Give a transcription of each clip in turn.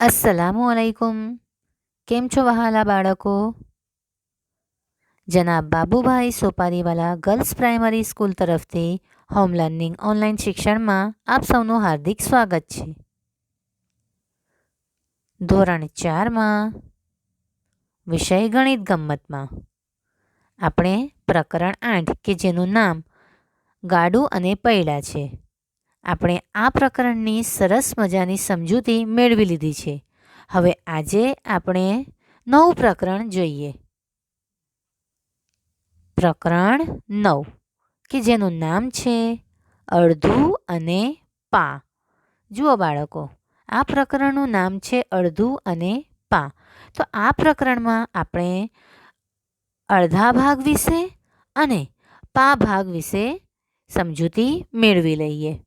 અસલામુ અલૈકુમ કેમ છો વહાલા બાળકો? જનાબ Babubhai Sopariwala girls primary school તરફથી હોમ લર્નિંગ ઓનલાઈન શિક્ષણમાં આપ સૌનું હાર્દિક સ્વાગત છે. ધોરણ ચારમાં વિષય ગણિત ગમ્મતમાં આપણે પ્રકરણ આઠ કે જેનું નામ ગાડું અને પૈડા છે. આપણે આ પ્રકરણની સરસ મજાની સમજૂતી મેળવી લીધી છે. હવે આજે આપણે નવું પ્રકરણ જોઈએ. પ્રકરણ નવ, કે જેનું નામ છે અડધું અને પા. જુઓ બાળકો, આ પ્રકરણનું નામ છે અડધું અને પા. તો આ પ્રકરણમાં આપણે અડધા ભાગ વિશે અને પા ભાગ વિશે સમજૂતી મેળવી લઈએ.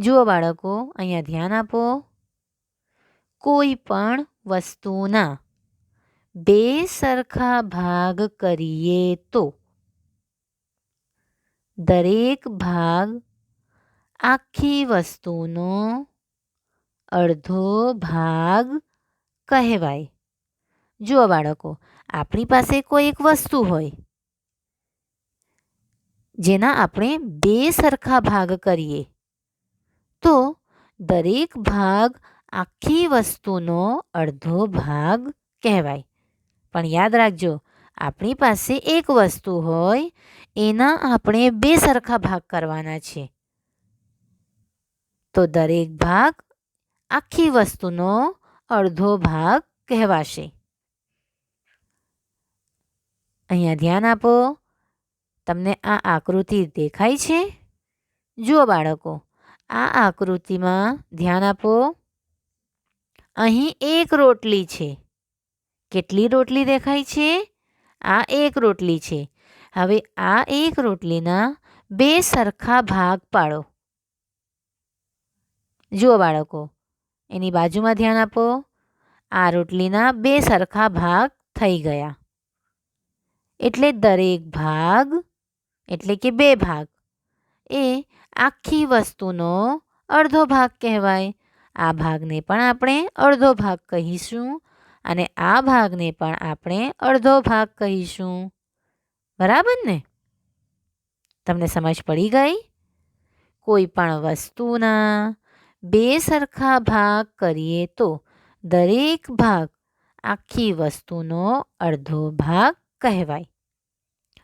જુઓ બાળકો, અહીંયા ધ્યાન આપો. કોઈ પણ વસ્તુના બે સરખા ભાગ કરીએ તો દરેક ભાગ આખી વસ્તુનો અડધો ભાગ કહેવાય. જુઓ બાળકો, આપણી પાસે કોઈ એક વસ્તુ હોય જેના આપણે બે સરખા ભાગ કરીએ. તો દરેક ભાગ આખી વસ્તુનો અડધો ભાગ કહેવાય. પણ યાદ રાખજો, આપણી પાસે એક વસ્તુ હોય, એના આપણે બે સરખા ભાગ કરવાના છે. તો દરેક ભાગ આખી વસ્તુનો અડધો ભાગ કહેવાશે. અહીંયા ધ્યાન આપો, તમને આ આકૃતિ દેખાય છે? જુઓ બાળકો આ આકૃતિમાં ધ્યાન આપો. અહીં એક રોટલી છે. કેટલી રોટલી દેખાય છે? આ એક રોટલી છે. હવે આ એક રોટલીના બે સરખા ભાગ પાડો. જુઓ બાળકો, એની બાજુમાં ધ્યાન આપો. આ રોટલીના બે સરખા ભાગ થઈ ગયા. એટલે દરેક ભાગ, એટલે કે બે ભાગ. એ આખી વસ્તુનો અડધો ભાગ કહેવાય. આ ભાગને પણ આપણે અડધો ભાગ કહીશું અને આ ભાગને પણ આપણે અડધો ભાગ કહીશું. બરાબર ને? તમને સમજ પડી ગઈ? કોઈ પણ વસ્તુના બે સરખા ભાગ કરીએ તો દરેક ભાગ આખી વસ્તુનો અડધો ભાગ કહેવાય.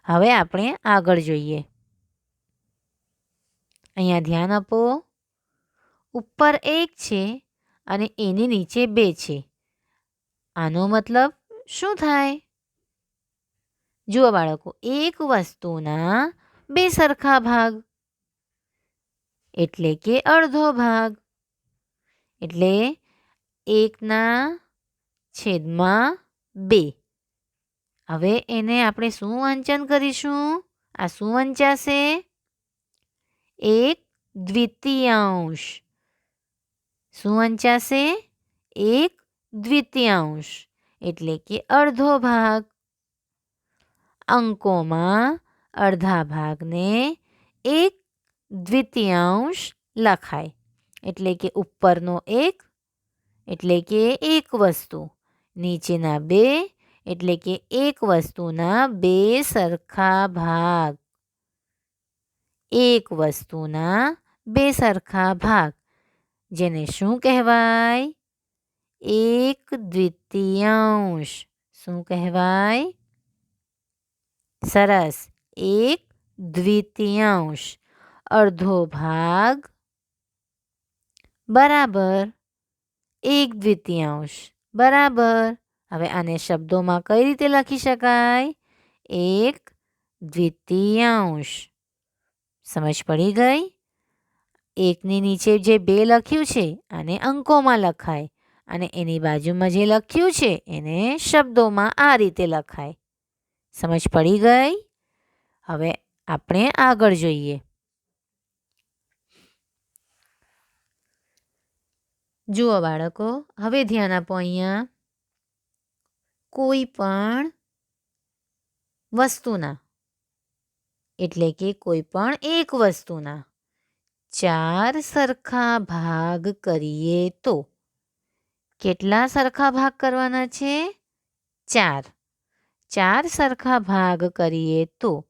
હવે આપણે આગળ જોઈએ. અહીંયા ધ્યાન આપો. ઉપર એક છે અને એની નીચે બે છે. આનો મતલબ શું થાય? જુઓ બાળકો, એક વસ્તુના બે સરખા ભાગ. એટલે કે અડધો ભાગ. એટલે એકના છેદમાં બે. હવે એને આપણે શું વાંચન કરીશું? આ શું વંચાશે એક દ્વિતીયાંશ શું વંચાશે એક દ્વિતીયાંશ એટલે કે અડધો ભાગ. અંકોમાં અડધા ભાગને એક દ્વિતીયાંશ લખાય, એટલે કે ઉપરનો એક, એટલે કે એક વસ્તુ. નીચેના બે, એટલે કે એક વસ્તુના બે સરખા ભાગ. એક વસ્તુના બે સરખા ભાગ. જેને શું કહેવાય? એક દ્વિતીયાંશ. શું કહેવાય? સરસ. એક દ્વિતીયાંશ. અડધો ભાગ બરાબર એક દ્વિતીયાંશ. બરાબર. હવે આને શબ્દોમાં કઈ રીતે લખી શકાય? એક દ્વિતીયાંશ. સમજ પડી ગઈ? એકની નીચે જે બે લખ્યું છે આને અંકોમાં લખાય અને એની બાજુમાં જે લખ્યું છે એને શબ્દોમાં આ રીતે લખાય. સમજ પડી ગઈ? હવે આપણે આગળ જોઈએ. જુઓ બાળકો, હવે ધ્યાન આપો અહીંયા. કોઈ પણ વસ્તુના એટલે કે કોઈ પણ એક વસ્તુના. ચાર સરખા ભાગ કરીએ તો. કેટલા સરખા ભાગ કરવાના છે? ચાર. ચાર સરખા ભાગ કરીએ તો.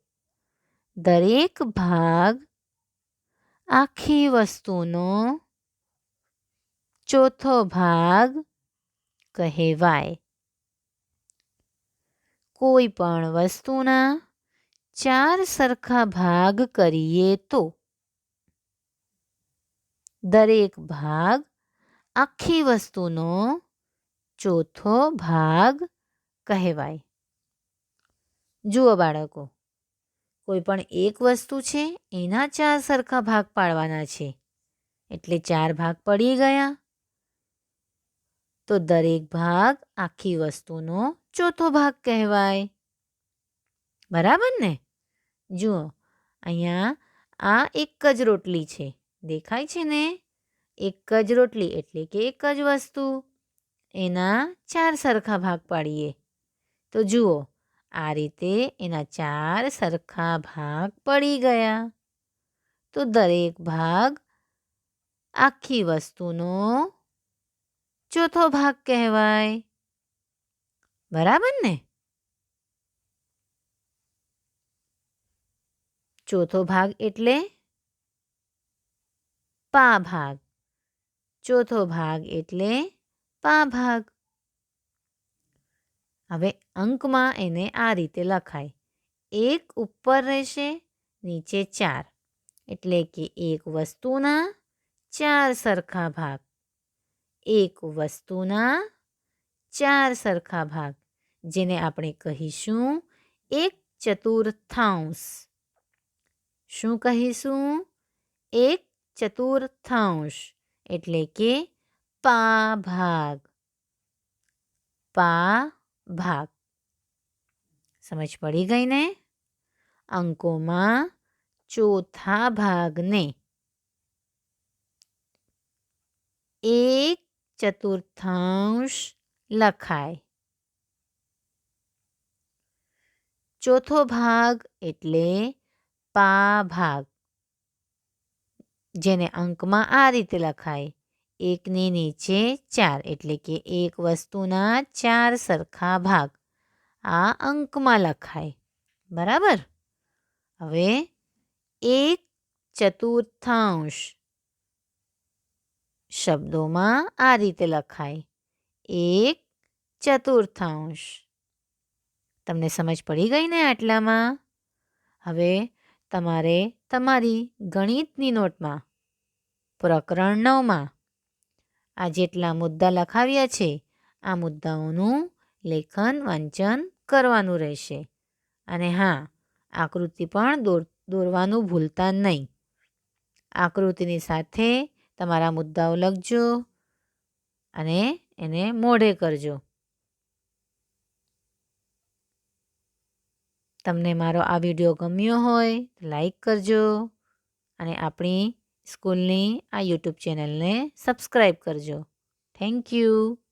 દરેક ભાગ આખી વસ્તુનો ચોથો ભાગ કહેવાય. કોઈ પણ વસ્તુના ચાર સરખા ભાગ કરીએ તો? દરેક ભાગ આખી વસ્તુનો ચોથો ભાગ કહેવાય. જુઓ બાળકો, કોઈ પણ એક વસ્તુ છે, એના ચાર સરખા ભાગ પાડવાના છે. એટલે ચાર ભાગ પડી ગયા. તો દરેક ભાગ આખી વસ્તુનો ચોથો ભાગ કહેવાય. બરાબર ને? જુઓ અહીંયા આ એક જ રોટલી છે. દેખાય છે ને? એક જ રોટલી એટલે કે એક જ વસ્તુ. એના ચાર સરખા ભાગ પાડીએ. તો જુઓ, આ રીતે એના ચાર સરખા ભાગ પડી ગયા. તો દરેક ભાગ આખી વસ્તુનો ચોથો ભાગ કહેવાય. બરાબર ને? ચોથો ભાગ એટલે પા ભાગ. ચોથો ભાગ એટલે પા ભાગ. હવે અંકમાં એને આ રીતે લખાય. એક ઉપર રહેશે, નીચે ચાર. એટલે કે એક વસ્તુના ચાર સરખા ભાગ. એક વસ્તુના ચાર સરખા ભાગ. જેને આપણે કહીશું એક ચતુર્થાંશ. શું કહીશું? એક ચતુર્થાંશ એટલે કે પા ભાગ પા ભાગ સમજ પડી ગઈ ને? અંકોમાં ચોથા ભાગને એક ચતુર્થાંશ લખાય. ચોથો ભાગ એટલે પા ભાગ જેને અંકમાં આ રીતે લખાય. એકની નીચે ચાર, એટલે કે એક વસ્તુના ચાર સરખા ભાગ. આ અંકમાં લખાય. બરાબર? હવે એક ચતુર્થાંશ શબ્દોમાં આ રીતે લખાય. એક ચતુર્થાંશ. તમને સમજ પડી ગઈ ને આટલામાં? હવે તમારે તમારી ગણિતની નોટમાં, પ્રકરણ નવમાં, આ જેટલા મુદ્દા લખાવ્યા છે, આ મુદ્દાઓનું લેખન વાંચન કરવાનું રહેશે. અને હા, આકૃતિ પણ દોર, દોરવાનું ભૂલતા નહીં. આકૃતિની સાથે તમારા મુદ્દાઓ લખજો અને એને મોઢે કરજો. તમને મારો આ વીડિયો ગમ્યો હોય લાઈક કરજો અને આપણી સ્કૂલની આ યુટ્યુબ ચેનલને સબસ્ક્રાઈબ કરજો. Thank you.